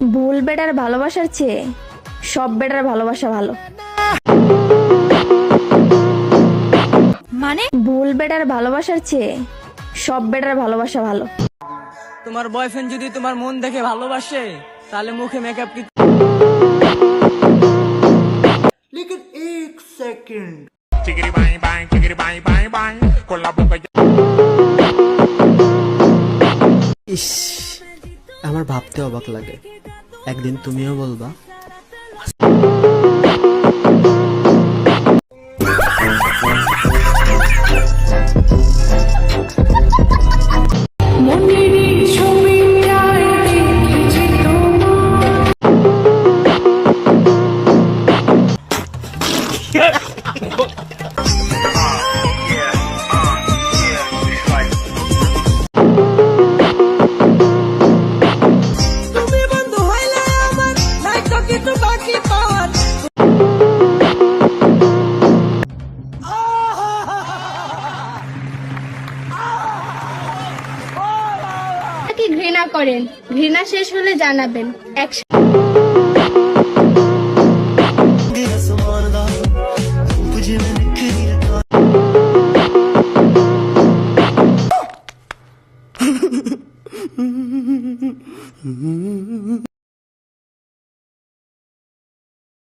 ভুল বেটার ভালোবাসার চেয়ে সব বেটার ভালোবাসা ভালো। মানে? ভুল বেটার ভালোবাসার চেয়ে সব বেটার ভালোবাসা ভালো। তোমার বয়ফ্রেন্ড যদি তোমার মন দেখে ভালোবাসে তাহলে মুখে মেকআপ কি ইস আমার ভাবতে অবাক লাগে। একদিন তুমিও বলবা। তুমি একটু বাকি পাওয়ার ঘৃণা করেন ঘৃণা শেষ হলে জানাবেন Mm-hmm.